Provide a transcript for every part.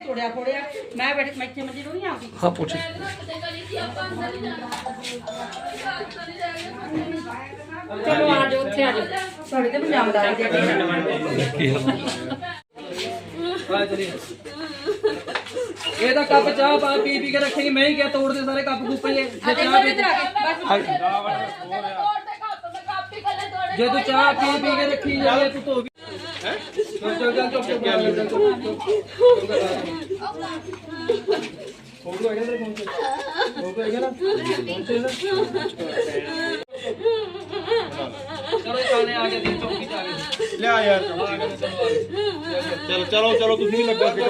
ਤੋੜਿਆ ਫੋੜਿਆ। ਮੈਂ ਬੈਠ ਮੈਂ ਇੱਥੇ ਮੰਜੀ ਨੂੰ ਨਹੀਂ ਆਉਂਦੀ ਹਾਂ ਪੁੱਛ। ਚਲੋ ਆ ਜਾਓ ਉੱਥੇ ਆ ਜਾਓ। ਤੁਹਾਡੇ ਤੇ ਪੰਜਾਬ ਦਾ ਦੇ ਇਹ ਤਾਂ ਕੱਪ ਚਾਹ ਪਾ ਪੀ ਪੀ ਕੇ ਰੱਖੇਗੀ ਮੈਂ ਹੀ ਕਿਹਾ ਤੋੜ ਦੇ ਸਾਰੇ ਕੱਪ ਕੁੱਪ ਜੇ। ਜੇ ਚਾਹ ਪੀ ਜੇ ਤੂੰ ਚਾਹ ਪੀ ਪੀ ਕੇ ਰੱਖੀ ਜਾਵੇ ਤੂੰ ਧੋ ਵੀ ਚੱਲ ਫੋਟੋ ਹੈਗਾ ਤੇਰੇ ਫੋਨ 'ਚ ਫੋਟੋ ਹੈਗਾ ਨਾ ਫੋਨ 'ਚ ਨਾ ਚਲੋ ਚਾਹਨੇ ਆ ਕੇ ਦੇ ਚੌਕੀ ਤੇ ਆ ਗਏ ਲਿਆ ਯਾਰ ਚਲੋ ਚਲੋ ਚਲੋ ਤੁਸੀਂ ਵੀ ਲੱਗੋ ਅੱਗੇ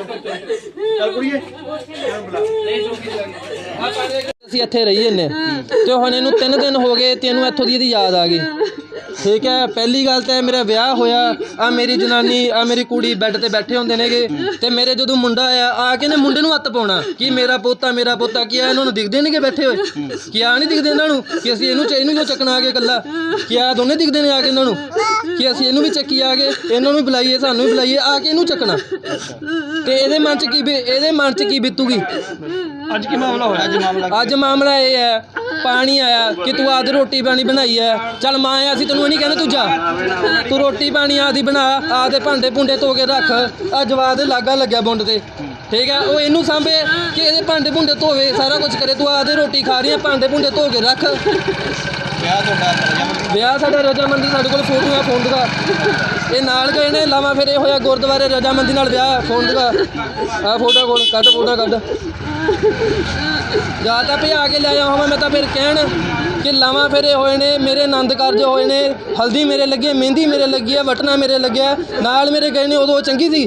ਚੱਲ ਕੁੜੀਏ ਨਹੀਂ ਚੌਕੀ ਤੇ ਗਏ ਆ ਪਾਣੀ ਅਸੀਂ ਇੱਥੇ ਰਹੀ ਜੰਨੇ ਤੇ ਹੁਣ ਇਹਨੂੰ 3 ਦਿਨ ਹੋ ਗਏ ਤੇ ਇਹਨੂੰ ਇੱਥੋਂ ਦੀ ਇਹਦੀ ਯਾਦ ਆ ਗਈ। ਠੀਕ ਹੈ ਪਹਿਲੀ ਗੱਲ ਤਾਂ ਇਹ ਮੇਰਾ ਵਿਆਹ ਹੋਇਆ ਆ ਮੇਰੀ ਜਨਾਨੀ ਆ ਮੇਰੀ ਕੁੜੀ ਬੈੱਡ ਤੇ ਬੈਠੇ ਹੁੰਦੇ ਨੇਗੇ ਤੇ ਮੇਰੇ ਜਦੋਂ ਮੁੰਡਾ ਆਇਆ ਆ ਕੇ ਨੇ ਮੁੰਡੇ ਨੂੰ ਹੱਥ ਪਾਉਣਾ ਕਿ ਮੇਰਾ ਪੋਤਾ ਮੇਰਾ ਪੋਤਾ ਕੀ ਆ ਇਹਨਾਂ ਨੂੰ ਦਿਖਦੇ ਨੇਗੇ ਬੈਠੇ ਹੋਏ? ਕੀ ਆ ਨਹੀਂ ਦਿਖਦੇ ਇਹਨਾਂ ਨੂੰ ਕਿ ਅਸੀਂ ਇਹਨੂੰ ਚ ਇਹਨੂੰ ਕਿਉਂ ਚੱਕਣਾ ਆ ਕੇ ਇਕੱਲਾ? ਕੀ ਆ ਦੋਨੇ ਦਿਖਦੇ ਨੇ ਆ ਕੇ ਇਹਨਾਂ ਨੂੰ? ਕਿ ਅਸੀਂ ਇਹਨੂੰ ਵੀ ਚੱਕੀ ਆ ਕੇ ਇਹਨਾਂ ਨੂੰ ਵੀ ਬੁਲਾਈਏ ਸਾਨੂੰ ਵੀ ਬੁਲਾਈਏ ਆ ਕੇ ਇਹਨੂੰ ਚੱਕਣਾ। ਤੇ ਇਹਦੇ ਮਨ ਚ ਕੀ ਬੀ- ਇਹਦੇ ਮਨ ਚ ਕੀ ਬੀਤੂਗੀ? ਅੱਜ ਕੀ ਮਾਮਲਾ ਹੋਇਆ? ਅੱਜ ਮਾਮਲਾ ਅੱਜ ਮਾਮਲਾ ਇਹ ਹੈ ਪਾਣੀ ਆਇਆ ਕਿ ਤੂੰ ਆਦ ਰੋਟੀ ਪਾਣੀ ਬਣਾਈ ਹੈ ਚੱਲ ਮਾਂ ਆ ਅਸੀਂ ਤੈਨੂੰ ਇਹ ਨਹੀਂ ਕਹਿੰਦੇ ਤੂੰ ਜਾ। ਤੂੰ ਰੋਟੀ ਪਾਣੀ ਆਦੀ ਬਣਾ ਆਦੇ ਭਾਂਡੇ ਭੁੰਡੇ ਧੋ ਕੇ ਰੱਖ। ਆ ਜਵਾਦ ਲਾਗਾ ਲੱਗਿਆ ਬੁੰਡ ਤੇ। ਠੀਕ ਹੈ ਉਹ ਇਹਨੂੰ ਸਾਂਭੇ ਕਿ ਇਹਦੇ ਭਾਂਡੇ ਭੁੰਡੇ ਧੋਵੇ ਸਾਰਾ ਕੁਝ ਕਰੇ। ਤੂੰ ਆਦੇ ਰੋਟੀ ਖਾ ਰਹੀ ਹੈ ਭਾਂਡੇ ਭੁੰਡੇ ਧੋ ਕੇ ਰੱਖ। ਵਿਆਹ ਤੁਹਾਡਾ ਵਿਆਹ ਸਾਡਾ ਰਜਾਮੰਦੀ ਸਾਡੇ ਕੋਲ ਫੋਟੋਆਂ ਫੋਨ ਦਾ ਇਹ ਨਾਲ ਗਏ ਨੇ ਲਾਵਾਂ ਫੇਰੇ ਹੋਇਆ ਗੁਰਦੁਆਰੇ ਰਜਾਮੰਦੀ ਨਾਲ ਵਿਆਹ ਫੋਨ ਦਾ ਆ ਫੋਟੋ ਕੋਲ ਕੱਢ ਫੋਟੋ ਕੱਢ। ਜਾਂ ਤਾਂ ਆ ਕੇ ਲੈ ਆਇਆ ਹੋਵਾਂ ਮੈਂ ਤਾਂ ਫਿਰ ਕਹਿਣ ਕਿ ਲਾਵਾਂ ਫੇਰੇ ਹੋਏ ਨੇ ਮੇਰੇ ਆਨੰਦ ਕਾਰਜ ਹੋਏ ਨੇ ਹਲਦੀ ਮੇਰੇ ਲੱਗੀ ਮਹਿੰਦੀ ਮੇਰੇ ਲੱਗੀ ਹੈ ਵਟਣਾ ਮੇਰੇ ਲੱਗਿਆ ਨਾਲ ਮੇਰੇ ਗਏ ਨੇ ਉਦੋਂ ਚੰਗੀ ਸੀ।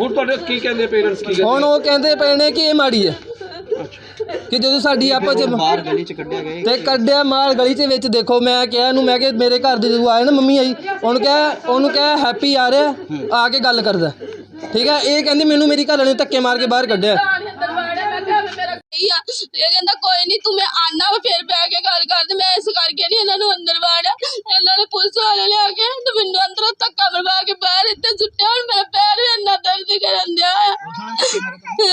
ਹੁਣ ਤੁਹਾਡੇ ਕੀ ਕਹਿੰਦੇ ਪੇਰੈਂਟਸ ਕੀ ਹੁਣ ਉਹ ਕਹਿੰਦੇ ਪਏ ਨੇ ਕਿ ਇਹ ਮਾੜੀ ਹੈ। ਕਿ ਜਦੋਂ ਸਾਡੀ ਆਪਸ ਚ ਬਾਹਰ ਗਲੀ ਚ ਕੱਢਿਆ ਗਏ ਤੇ ਕੱਢਿਆ ਮਾਲ ਗਲੀ ਦੇ ਵਿੱਚ ਦੇਖੋ ਮੈਂ ਕਿਹਾ ਇਹਨੂੰ ਮੈਂ ਕਿ ਮੇਰੇ ਘਰ ਦੇ ਜਦੋਂ ਆਏ ਨਾ ਮੰਮੀ ਆਈ ਉਹਨੂੰ ਕਿਹਾ ਉਹਨੂੰ ਕਿਹਾ ਹੈਪੀ ਆ ਰਿਹਾ ਆ ਕੇ ਗੱਲ ਕਰਦਾ। ਠੀਕ ਹੈ ਇਹ ਕਹਿੰਦੀ ਮੈਨੂੰ ਮੇਰੀ ਘਰ ਵਾਲੇ ਨੇ ਧੱਕੇ ਮਾਰ ਕੇ ਬਾਹਰ ਕੱਢਿਆ। ਇਹ ਕਹਿੰਦਾ ਕੋਈ ਨਹੀਂ ਤੂੰ ਮੈਂ ਆਨਾ ਵਾ ਫਿਰ ਬਹਿ ਕੇ ਗੱਲ ਕਰਦੇ ਮੈਂ ਇਸ ਕਰਕੇ ਨਹੀਂ ਇਹਨਾਂ ਨੂੰ ਅੰਦਰ ਵਾੜਿਆ। ਇਹਨਾਂ ਨੇ ਪੁਲਿਸ ਵਾਲੇ ਲਿਆ ਕੇ ਤੇ ਮੈਨੂੰ ਅੰਦਰੋਂ ਧੱਕਾ ਮਰਵਾ ਕੇ ਬਾਹਰ ਇੱਥੇ ਸੁੱਟਿਆ ਹੁਣ ਮੇਰਾ ਪੈਰ ਵੀ ਇੰਨਾ ਦਰਦ ਕਰਨ ਦਿਆ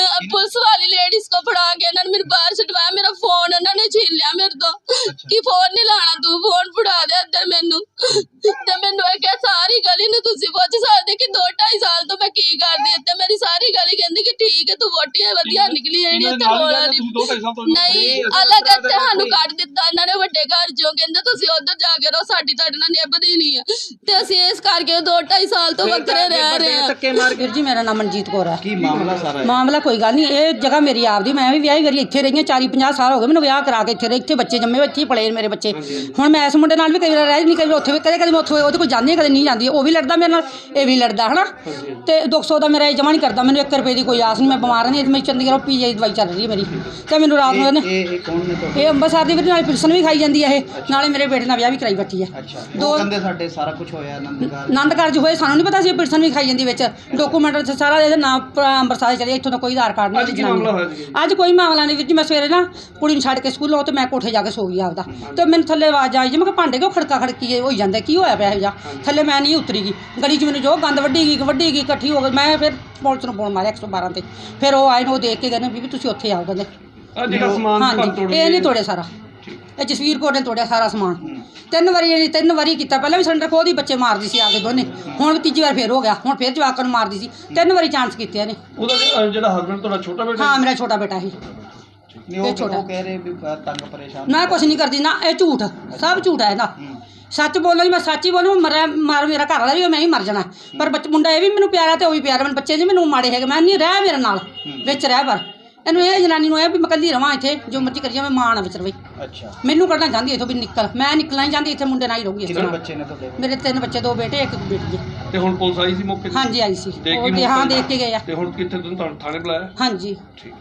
ਆ ਪੁਲਿਸ ਵਾਲੀ ਲੇਡੀਜ਼ ਕੋ ਫੜਾ ਕੇ ਇਹਨਾਂ ਨੇ ਮੈਨੂੰ ਬਾਹਰ ਛਡਵਾਇਆ ਮੇਰਾ ਫੋਨ ਉਹਨਾਂ ਨੇ ਛੀਨ ਲਿਆ ਮੇਰੇ ਤੋਂ ਕਿ ਫੋਨ ਨਹੀਂ ਲਾਣਾ ਤੂੰ ਫੋਨ ਫੜਾ ਦੇ ਅੰਦਰ ਮੈਨੂੰ ਤੇ ਮੈਨੂੰ ਇਹ ਕਿਹਾ ਸਾਰੀ ਗਲੀ ਨੂੰ ਤੁਸੀਂ ਪੁੱਛ ਸਕਦੇ ਕਿ 2 2.5 ਸਾਲ ਤੋਂ ਮੈਂ ਕੀ ਕਰਦੀ ਇੱਥੇ ਮੇਰੀ ਸਾਰੀ ਗਲੀ ਕਹਿੰਦੀ ਕਿ ਤੂੰ ਵੋਟੀ ਹੈ ਵਧੀਆ ਨਿਕਲੀ ਜਿਹੜੀ ਇੱਥੇ ਰੋਲਾ ਨਹੀਂ ਤੋਂ ਨਹੀਂ ਅਲੱਗ ਇੱਥੇ ਸਾਨੂੰ ਕੱਢ ਦਿੱਤਾ ਇਹਨਾਂ ਨੇ ਵੱਡੇ ਘਰ ਚੋਂ ਕਹਿੰਦੇ ਤੁਸੀਂ ਉਧਰ ਜਾ ਕੇ ਰਹੋ ਸਾਡੀ ਤੁਹਾਡੇ ਨਾਲ ਨਿਭਦੀ ਨਹੀਂ ਹੈ ਤੇ ਅਸੀਂ ਇਸ ਕਰਕੇ 2 2.5 ਸਾਲ ਤੋਂ ਵੱਖਰੇ ਰਹਿ ਰਹੇ ਹਾਂ ਧੱਕੇ ਮਾਰ ਕੇ ਵੀਰ ਜੀ ਮੇਰਾ ਨਾਮ ਮਨਜੀਤ ਕੌਰ ਹੈ ਕੀ ਮਾਮਲਾ ਸਾਰਾ ਮਾਮਲਾ ਕੋਈ ਗੱਲ ਨਹੀਂ ਇਹ ਜਗ੍ਹਾ ਮੇਰੀ ਆਪਦੀ ਮੈਂ ਵੀ ਵਿਆਹੀ ਵਰੀ ਇੱਥੇ ਰਹੀ ਹਾਂ 40 50 ਸਾਲ ਹੋ ਗਏ ਮੈਨੂੰ ਵਿਆਹ ਕਰਾ ਕੇ ਇੱਥੇ ਰਹੀ ਇੱਥੇ ਬੱਚੇ ਜੰਮੇ ਬੱਚੇ ਪਲੇ ਮੇਰੇ ਬੱਚੇ। ਹੁਣ ਮੈਂ ਇਸ ਮੁੰਡੇ ਨਾਲ ਵੀ ਕਈ ਵਾਰ ਰਹਿ ਨਹੀਂ ਕਈ ਵਾਰ ਉੱਥੇ ਵੀ ਕਦੇ ਕਦੇ ਮੈਂ ਉੱਥੇ ਉਹਦੇ ਕੋਲ ਜਾਂਦੀ ਹਾਂ ਕਦੇ ਨਹੀਂ ਜਾਂਦੀ ਉਹ ਵੀ ਲੜਦਾ ਮੇਰੇ ਨਾਲ ਇਹ ਵੀ ਲੜਦਾ ਹਨਾ? ਤੇ 200 ਦਾ ਮੇਰਾ ਇਹ ਜਮਾ ਨਹੀਂ ਕਰਦਾ ਮੈਨੂੰ 1 ਰੁਪਏ ਦੀ ਕੋਈ ਆਸ ਨਹੀਂ ਮੈਂ ਬਿਮਾਰ ਨਹੀਂ ਮੈਂ ਚੰਡੀਗੜ੍ਹ ਪੀਜੀ ਦਵਾਈ ਚੱਲ ਰਹੀ ਹੈ ਮੇਰੀ। ਤੇ ਮੈਨੂੰ ਰਾਤ ਨੂੰ ਇਹਨੇ ਇਹ ਇਹ ਕੌਣ ਨੇ ਤੁਹਾਡੇ? ਇਹ ਅੰਬਰਸਰ ਦੀ ਵੀ ਨਾਲੇ ਪਿਲਸਨ ਵੀ ਖਾਈ ਜਾਂਦੀ ਹੈ ਇਹ। ਨਾਲੇ ਮੇਰੇ ਬੇਟੇ ਨਾਲ ਵਿਆਹ ਵੀ ਕਰਾਈ ਬੈਠੀ ਹੈ। ਅੱਛਾ। ਦੋ- ਉਹ ਕਹਿੰਦੇ ਸਾਡੇ ਸਾਰਾ ਕੁਝ ਹੋਇਆ ਆਨੰਦ ਕਾਰਜ ਹੋਏ ਸਾਨੂੰ ਨਹੀਂ ਪਤਾ ਸੀ ਇਹ ਪਿਲਸਨ ਵੀ ਖਾਈ ਜਾਂਦੀ ਵਿੱਚ। ਡਾਕੂਮੈਂਟ ਚ ਸਾਰਾ ਇਹਦਾ ਨਾਮ ਪ- ਅੰਮ੍ਰਿਤਸਰ ਚਲੇ ਇੱਥੋਂ ਦਾ ਕੋਈ ਆਧਾਰ ਕਾਰਡ ਨਹੀਂ ਅੱਜ ਕੀ ਮਾਮਲਾ ਦਾ। ਹੋਇਆ? ਅੱਜ ਕੋਈ ਮਾਮਲਾ ਨਹੀਂ ਵੀਰ ਜੀ ਮੈਂ ਸਵੇਰੇ ਨਾ ਕੁੜੀ ਨੂੰ ਛੱਡ ਕੇ ਸਕੂਲੋਂ ਤੇ ਮੈਂ ਕੋਠੇ ਜਾ ਕੇ ਸੋ ਗਈ ਆਪਦਾ। ਤੇ ਮੈਨੂੰ ਥੱਲੇ ਆਵਾਜ਼ ਆਈ ਜੀ ਮੈਂ ਕਿਹਾ ਭਾਂਡੇ ਕਿਉਂ ਖੜਕਾ ਖੜਕੀ ਹੋਈ ਜਾਂਦਾ ਕੀ ਹੋਇਆ ਪਿਆ ਇਹ ਜਾ ਥੱਲੇ ਮੈਂ ਨਹੀਂ ਉਤਰੀ ਗਈ। ਗਲੀ 'ਚ ਮੈਨੂੰ ਜੋ ਗੰਦ ਵੱਢੀ ਗਈ ਵੱਢੀ ਗਈ ਇਕੱਠੀ ਹੋ ਗਈ ਮੈਂ ਫਿਰ ਪੁਲਿਸ ਨੂੰ ਫੋਨ ਮਾਰਿਆ 112 ਤੇ। ਫਿਰ ਉਹ ਆਏ ਨੇ ਉਹ ਦੇਖ ਕੇ ਕਹਿੰਦੇ ਵੀ ਤੁਸੀਂ ਉੱਥੇ ਆਓ ਕਹਿੰਦੇ। ਆ ਜਿਹੜਾ ਸਮਾਨ ਭੰਨ ਤੋੜ ਹਾਂਜੀ ਇਹ ਨਹੀਂ ਤੋੜੇ ਸਾਰਾ। ਇਹ ਜਸਵੀਰ ਕੌਰ ਨੇ ਤੋੜਿਆ ਸਾਰਾ ਸਮਾਨ। ਤਿੰਨ ਵਾਰੀ ਇਹਨੇ ਤਿੰਨ ਵਾਰੀ ਕੀਤਾ। ਪਹਿਲਾਂ ਵੀ ਸਿਲੰਡਰ ਖੋਦੀ ਬੱਚੇ ਮਾਰਦੀ ਸੀ ਆ ਕੇ ਦੋਨੇ। ਹੁਣ ਵੀ ਤੀਜੀ ਵਾਰ ਫੇਰ ਹੋ ਗਿਆ। ਹੁਣ ਫੇਰ ਜਵਾਕਾਂ ਨੂੰ ਮਾਰਦੀ ਸੀ। ਤਿੰਨ ਵਾਰੀ ਚਾਂਸ ਕੀਤੇ ਨੇ ਉਹਦਾ ਜਿਹੜਾ- ਜਿਹੜਾ ਹਸਬੰਡ ਤੁਹਾਡਾ ਛੋਟਾ ਬੇਟਾ ਹਾਂ ਮੇਰਾ ਛੋਟਾ ਬੇਟਾ ਸੀ। ਨਹੀਂ ਉਹ ਇਹ ਛੋਟਾ। ਉਹ ਕਹਿ ਰਹੇ ਵੀ ਅ, ਤੰਗ ਪਰੇਸ਼ਾਨ ਨਾ ਕੁਛ ਨਹੀਂ ਕਰਦੀ ਨਾ ਇਹ ਝੂਠ ਸਭ ਝੂਠ ਹੈ ਇਹਦਾ। ਸੱਚ ਬੋਲੋ ਜੀ ਮੈਂ ਸੱਚ ਹੀ ਬੋਲੂ ਮਰਿਆ ਮਾਰ ਮੇਰਾ ਘਰ ਵਾਲਾ ਵੀ ਮੈਂ ਹੀ ਮਰ ਜਾਣਾ। ਪਰ ਬੱਚ ਮੁੰਡਾ ਇਹ ਵੀ ਮੈਨੂੰ ਪਿਆਰਾ ਤੇ ਉਹ ਵੀ ਪਿਆਰਾ ਮੈਨੂੰ ਬੱਚੇ ਜੀ ਮੈਨੂੰ ਮਾੜੇ ਹੈਗੇ ਮੈਂ ਨਹੀਂ ਰਹਿ ਮੇਰੇ ਨਾਲ ਵਿੱਚ ਰਹਿ ਪਰ। ਇਹਨੂੰ ਇਹ ਜਨਾਨੀ ਨੂੰ ਇਹ ਵੀ ਮੈਂ ਇਕੱਲੀ ਰਵਾਂ ਇੱਥੇ ਜੋ ਮਰਜ਼ੀ ਕਰੀ ਜਾਵੇ ਮਾਂ ਨਾ ਵਿੱਚ ਰਵੇ ਅੱਛਾ। ਮੈਨੂੰ ਕੱਢਣਾ ਚਾਹੁੰਦੀ ਇੱਥੋਂ ਵੀ ਨਿਕਲ ਮੈਂ ਨਿਕਲਣਾ ਹੀ ਚਾਹੁੰਦੀ ਇੱਥੇ ਮੁੰਡੇ ਨਾਲ ਹੀ ਰਹੂਗੀ ਇਸ ਕਿੰਨੇ ਤਰ੍ਹਾਂ। ਬੱਚੇ ਨੇ ਤੁਹਾਡੇ ਮੇਰੇ ਤਿੰਨ ਬੱਚੇ ਦੋ ਬੇਟੇ ਇੱਕ ਬੇਟੀ ਹੈ ਤੇ ਹੁਣ ਪੁਲਿਸ ਆਈ ਸੀ ਮੌਕੇ ਤੇ? ਹਾਂਜੀ ਆਈ ਸੀ। ਦੇਖ ਉਹ ਤੇ ਹਾਂ ਮੌਕੇ ਦੇਖ ਕੇ ਗਏ ਆ। ਤੇ ਹੁਣ ਕਿੱਥੇ ਤੁਹਾਨੂੰ ਥਾਣੇ ਬੁਲਾਇਆ? ਹਾਂਜੀ। ਠੀਕ।